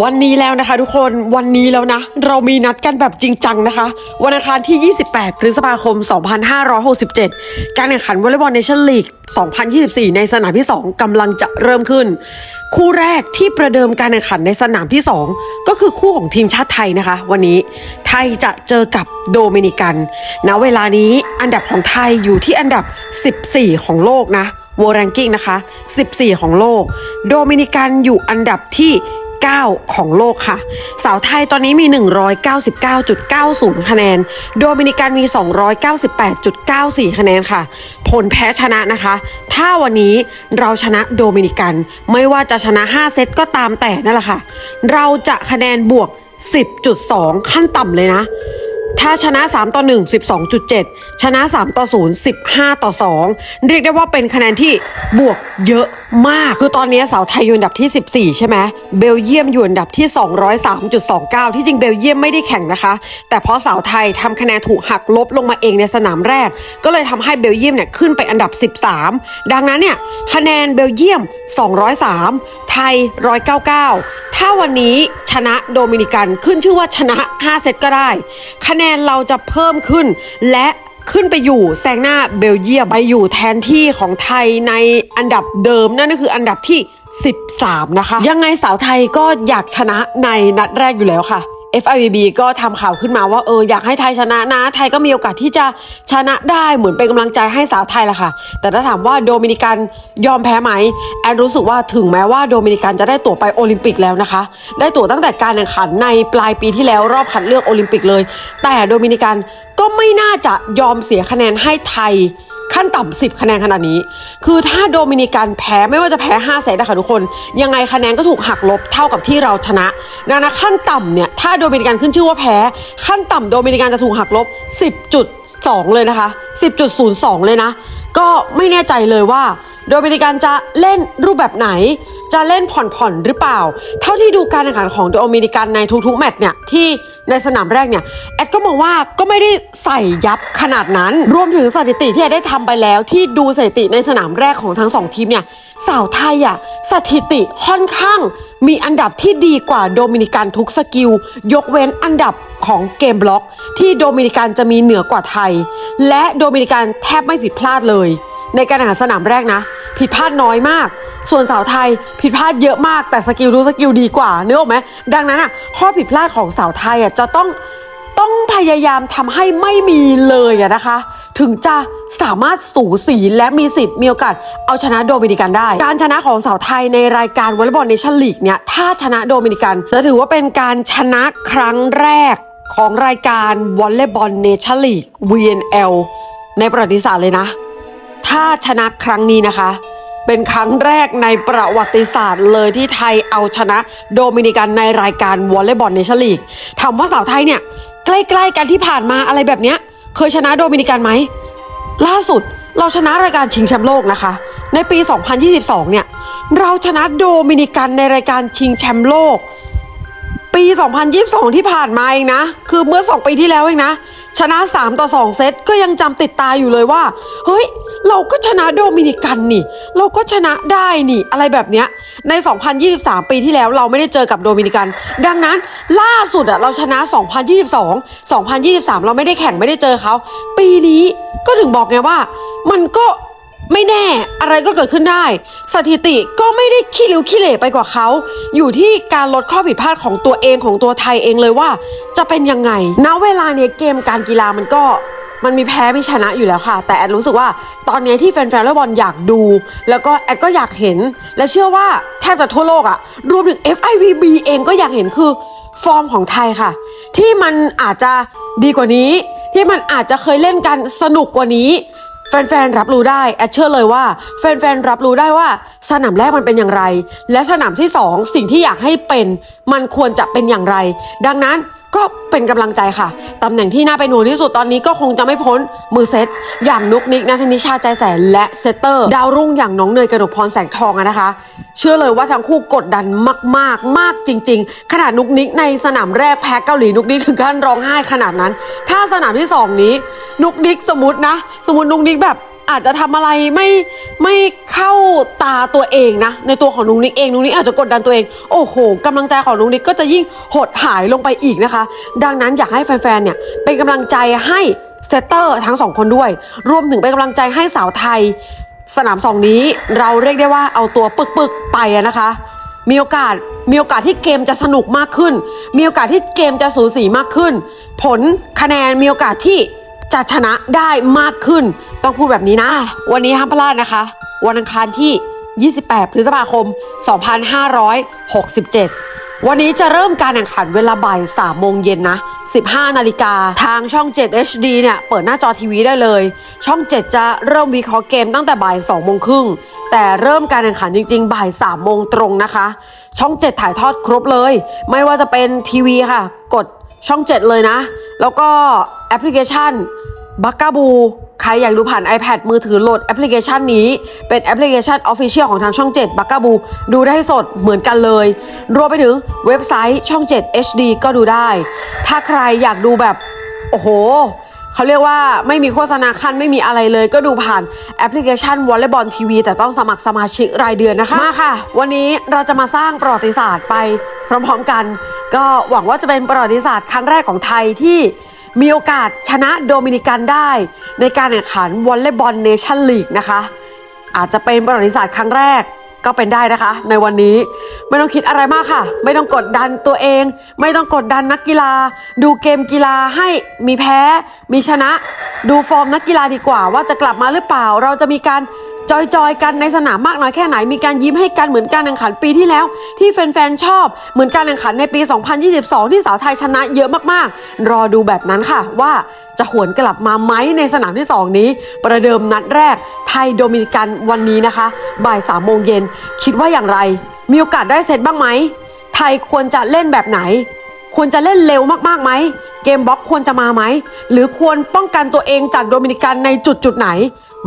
วันนี้แล้วนะคะทุกคนวันนี้แล้วนะ เรามีนัดกันแบบจริงจังนะคะ วันอังคารที่ 28 พฤษภาคม 2567 การแข่งขันวอลเลย์บอลเนชั่นลีก 2024 ในสนามที่ 2กำลังจะเริ่มขึ้น คู่แรกที่ประเดิมการแข่งขันในสนามที่ 2 ก็คือคู่ของทีมชาติไทยนะคะ วันนี้ไทยจะเจอกับโดมินิกันณเวลานี้อันดับของไทยอยู่ที่อันดับ 14 ของโลกนะ World Ranking นะคะ 14 ของโลก โดมินิกันอยู่อันดับที่ 9 ของโลกค่ะ สาวไทยตอนนี้มี 199.90 คะแนน โดมินิกันมี 298.94 คะแนนค่ะ ผลแพ้ชนะนะคะ ถ้าวันนี้เราชนะโดมินิกัน ไม่ว่าจะชนะ 5 เซตก็ตามแต่นั่นแหละค่ะ เราจะคะแนนบวก 10.2 ขั้นต่ำเลยนะ ถ้าชนะ 3 ต่อ 1 12.7 ชนะ 3 ต่อ 0 15 ต่อ 2 เรียกได้ว่าเป็นคะแนนที่บวกเยอะมาก คือตอนนี้สาวไทยอยู่อันดับที่ 14 ใช่ไหมเบลเยียมอยู่อันดับที่ 203.29 ที่จริงเบลเยียมไม่ได้แข่งนะคะ แต่เพราะสาวไทยทำคะแนนถูกหักลบลงมาเองในสนามแรก ก็เลยทำให้เบลเยียมเนี่ยขึ้นไปอันดับ 13 ดังนั้นเนี่ยคะแนนเบลเยียม 203 ไทย 199 ถ้าวันนี้ ชนะโดมินิกัน ขึ้นชื่อว่าชนะ 5 เซตก็ได้ คะแนนเราจะเพิ่มขึ้น และขึ้นไปอยู่แซงหน้าเบลเยียมไปอยู่แทนที่ของไทยในอันดับเดิมนั่นก็คืออันดับที่ 13 นะคะ ยังไงสาวไทยก็อยากชนะในนัดแรกอยู่แล้วค่ะ FIVB ก็ทำข่าวขึ้นมาว่าเอออยากให้ไทยชนะนะ ไทยก็มีโอกาสที่จะชนะได้เหมือนเป็นกำลังใจให้สาวไทยแหละค่ะ แต่ถ้าถามว่าโดมินิกันยอมแพ้ไหมแอนรู้สึกว่าถึงแม้ว่าโดมินิกันจะได้ตั๋วไปโอลิมปิกแล้วนะคะ ได้ตั๋วตั้งแต่การแข่งขันในปลายปีที่แล้วรอบคัดเลือกโอลิมปิกเลย แต่โดมินิกันก็ไม่น่าจะยอมเสียคะแนนให้ไทย ขั้นต่ำ10คะแนนขนาดนี้ คือถ้าโดมินิกันแพ้ไม่ว่าจะแพ้5เซตนะคะทุกคน ยังไงคะแนนก็ถูกหักลบเท่ากับที่เราชนะดังนั้นขั้นต่ำเนี่ยถ้าโดมินิกันขึ้นชื่อว่าแพ้ ขั้นต่ำโดมินิกันจะถูกหักลบ 10.2 เลยนะคะ 10.02 เลยนะ ก็ไม่แน่ใจเลยว่าโดมินิกันจะเล่นรูปแบบไหน จะเล่นผ่อนๆหรือเปล่า เท่าที่ดูการแข่งขันของโดมินิกันในทุกๆแมตช์เนี่ยที่ในสนามแรกเนี่ยแอดก็มองว่าก็ไม่ได้ใส่ยับขนาดนั้น รวมถึงสถิติที่แอดได้ทำไปแล้ว ที่ดูสถิติในสนามแรกของทั้งสองทีมเนี่ยสาวไทยอะสถิติค่อนข้างมีอันดับที่ดีกว่าโดมินิกันทุกสกิล ยกเว้นอันดับของเกมบล็อก ที่โดมินิกันจะมีเหนือกว่าไทย และโดมินิกันแทบไม่ผิดพลาดเลย ในการแข่งขันสนามแรกนะ ผิดพลาดน้อยมาก ส่วนสาวไทยผิดพลาดเยอะมากแต่สกิลทุกสกิลดีกว่าเนื้ออกไหมดังนั้นอะข้อผิดพลาดของสาวไทยอะจะต้องต้องพยายามทำให้ไม่มีเลยอะนะคะ ถึงจะสามารถสูสีและมีสิทธิ์มีโอกาสเอาชนะโดมินิกันได้ การชนะของสาวไทยในรายการวอลเลย์บอลเนชั่นลีกเนี่ยถ้าชนะโดมินิกันจะถือว่าเป็นการชนะครั้งแรกของรายการวอลเลย์บอลเนชั่นลีก VNL ในประวัติศาสตร์เลยนะ ถ้าชนะครั้งนี้นะคะ เป็นครั้งแรกในประวัติศาสตร์เลยที่ไทยเอาชนะ โดมินิกันในรายการวอลเลย์บอลเนชั่นลีกถามว่าสาวไทยเนี่ย ใกล้ๆกันที่ผ่านมาอะไรแบบเนี้ย เคยชนะโดมินิกันไหม ล่าสุดเราชนะรายการชิงแชมป์โลกนะคะ ในปี 2022 เนี่ย เราชนะโดมินิกันในรายการชิงแชมป์โลก ปี 2022 ที่ผ่านมาเองนะ คือเมื่อ 2 ปีที่แล้วเองนะ ชนะ 3 ต่อ 2 เซตก็ยังจำติดตาอยู่เลยว่า เฮ้ย เราก็ชนะโดมินิกันนี่ เราก็ชนะได้นี่ อะไรแบบเนี้ยใน 2023 ปีที่แล้วเราไม่ได้เจอกับโดมินิกัน ดังนั้นล่าสุดอะเราชนะ 2022 2023 เราไม่ได้แข่งไม่ได้เจอเขา ปีนี้ก็ถึงบอกไงว่า มันก็ ไม่แน่อะไรก็เกิดขึ้นได้ สถิติก็ไม่ได้ขี้ริ้วขี้เหร่ไปกว่าเขา อยู่ที่การลดข้อผิดพลาดของตัวเองของตัวไทยเองเลยว่า จะเป็นยังไง ณ เวลาเนี้ยเกมการกีฬามันก็มันมีแพ้มีชนะอยู่แล้วค่ะ แต่แอดรู้สึกว่าตอนนี้ที่แฟนๆวอลเลย์บอลอยากดู แล้วก็แอดก็อยากเห็น และเชื่อว่าแทบจะทั่วโลกอะรวมถึง FIVB เองก็อยากเห็นคือฟอร์มของไทยค่ะ ที่มันอาจจะดีกว่านี้ ที่มันอาจจะเคยเล่นกันสนุกกว่านี้ แฟนๆรับรู้ได้แอดเชื่อเลยว่า แฟนๆรับรู้ได้ว่าสนามแรกมันเป็นอย่างไร และสนามที่ 2 สิ่งที่อยากให้เป็น มันควรจะเป็นอย่างไร ดังนั้น ก็เป็นกำลังใจค่ะ ตำแหน่งที่น่าเป็นห่วงที่สุดตอนนี้ก็คงจะไม่พ้นมือเซต อย่างนุกนิกนัทนิชาใจแสนและเซตเตอร์ ดาวรุ่งอย่างน้องเนยกระหนกพรแสงทองอะนะคะ เชื่อเลยว่าทั้งคู่กดดันมาก ๆ มากจริง ๆ ขนาดนุกนิกในสนามแรกแพ้เกาหลีนุกนิกถึงขั้นร้องไห้ขนาดนั้น ถ้าสนามที่สองนี้ นุกนิกสมมตินะ สมมตินุกนิกแบบ อาจจะทำอะไรไม่ไม่เข้าตาตัวเองนะ ในตัวของนุ้งนิกเองนุ้งนิกอาจจะกดดันตัวเอง โอ้โหกำลังใจของนุ้งนิกก็จะยิ่งหดหายลงไปอีกนะคะ ดังนั้นอยากให้แฟนๆเนี่ยเป็นกำลังใจให้เซตเตอร์ทั้งสองคนด้วย รวมถึงเป็นกำลังใจให้สาวไทย สนามสองนี้เราเรียกได้ว่าเอาตัวปึกๆไปนะคะ มีโอกาสมีโอกาสที่เกมจะสนุกมากขึ้น มีโอกาสที่เกมจะสูสีมากขึ้น ผลคะแนนมีโอกาสที่จะชนะได้มากขึ้น ต้องพูดแบบนี้นะ วันนี้ห้ามพลาดนะคะ วันอังคารที่ 28 พฤษภาคม 2567 วันนี้จะเริ่มการแข่งขันเวลาบ่าย3โมงเย็นนะ 15 นาฬิกา ทางช่อง 7 HD เนี่ย เปิดหน้าจอทีวีได้เลย ช่อง 7 จะเริ่มวิเคราะห์เกมตั้งแต่บ่าย2โมงครึ่ง แต่เริ่มการแข่งขันจริงๆ บ่าย3โมงตรงนะคะ ช่อง 7 ถ่ายทอดครบเลย ไม่ว่าจะเป็นทีวีค่ะ กดช่อง 7 เลยนะ แล้วก็แอปพลิเคชันบักกาบู ใครอยากดูผ่าน iPad มือถือโหลดแอปพลิเคชันนี้ เป็นแอปพลิเคชัน Official ของทางช่อง 7 บักกาบู ดูได้สดเหมือนกันเลย รวมไปถึงเว็บไซต์ช่อง 7 HD ก็ดูได้ ถ้าใครอยากดูแบบ โอ้โหเขาเรียกว่าไม่มีโฆษณาขั้นไม่มีอะไรเลย ก็ดูผ่านแอปพลิเคชันวอลเลย์บอลทีวีแต่ต้องสมัครสมาชิกรายเดือนนะคะ มาค่ะ วันนี้เราจะมาสร้างประวัติศาสตร์ไปพร้อมๆกัน ก็หวังว่าจะเป็นประวัติศาสตร์ครั้งแรกของไทยที่ มีโอกาสชนะโดมินิกันได้ ในการแข่งขันวอลเลย์บอลเนชั่นลีกนะคะ อาจจะเป็นประวัติศาสตร์ครั้งแรกก็เป็นได้นะคะ ในวันนี้ไม่ต้องคิดอะไรมากค่ะ ไม่ต้องกดดันตัวเอง ไม่ต้องกดดันนักกีฬา ดูเกมกีฬาให้มีแพ้ มีชนะ ดูฟอร์มนักกีฬาดีกว่า ว่าจะกลับมาหรือเปล่า เราจะมีการ จอยๆ กันในสนามมากน้อยแค่ไหนมีการยิ้มให้กันเหมือนการแข่งขันปีที่แล้ว ที่แฟนๆ ชอบ เหมือนการแข่งขันในปี 2022 ที่สาวไทยชนะเยอะมากๆ รอดูแบบนั้นค่ะว่าจะหวนกลับมาไหมในสนามที่ 2 นี้ ประเดิมนัดแรกไทยโดมินิกันวันนี้นะคะ บ่าย3โมงเย็นคิดว่าอย่างไร มีโอกาสได้เซตบ้างไหมไทยควรจะเล่นแบบไหน ควรจะเล่นเร็วมากๆไหมเกมบล็อกควรจะมาไหมหรือควรป้องกันตัวเองจากโดมินิกันในจุดจุดๆไหน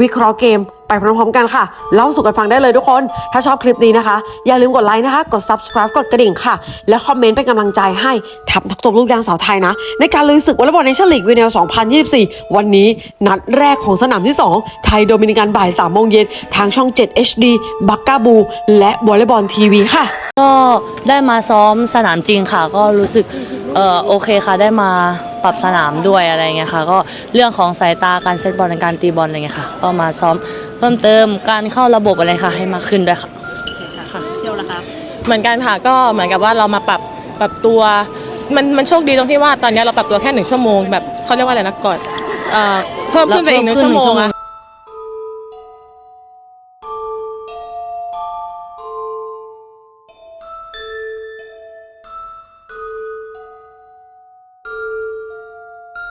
วิเคราะห์เกม ไปพร้อมๆกันค่ะ เล่าสู่กันฟังได้เลยทุกคน ถ้าชอบคลิปนี้นะคะ อย่าลืมกดไลค์นะคะ กด subscribe กดกระดิ่งค่ะ และคอมเมนต์เป็นกำลังใจให้ทัพนักตบลูกยางสาวไทยนะ ในการลุยศึกวอลเลย์บอลเนชั่นลีกวีเนล2024 วันนี้นัดแรกของสนามที่ 2 ไทยโดมินิกันบ่าย3โมงเย็นทางช่อง 7 HD บักกาบู และวอลเลย์บอลทีวีค่ะ ก็ได้มาซ้อมสนามจริงค่ะ ก็รู้สึกเออโอเคค่ะได้มาปรับสนามด้วยอะไรเงี้ยค่ะ ก็เรื่องของสายตาการเซตบอลในการตีบอลอะไรเงี้ยค่ะ ก็มาซ้อม พิ่มเติมการเข้าระบบอะไรค่ะ ให้มากขึ้นด้วยค่ะค่ะเที่ยวละคะเหมือนกันค่ะก็เหมือนกับว่าเรามาปรับปรับตัว มันมันโชคดีตรงที่ว่าตอนนี้เราปรับตัวแค่หนึ่งชั่วโมงแบบเขาเรียกว่าอะไรนะก่อนเอ่อเพิ่มขึ้นไปอีกหนึ่งชั่วโมงอะ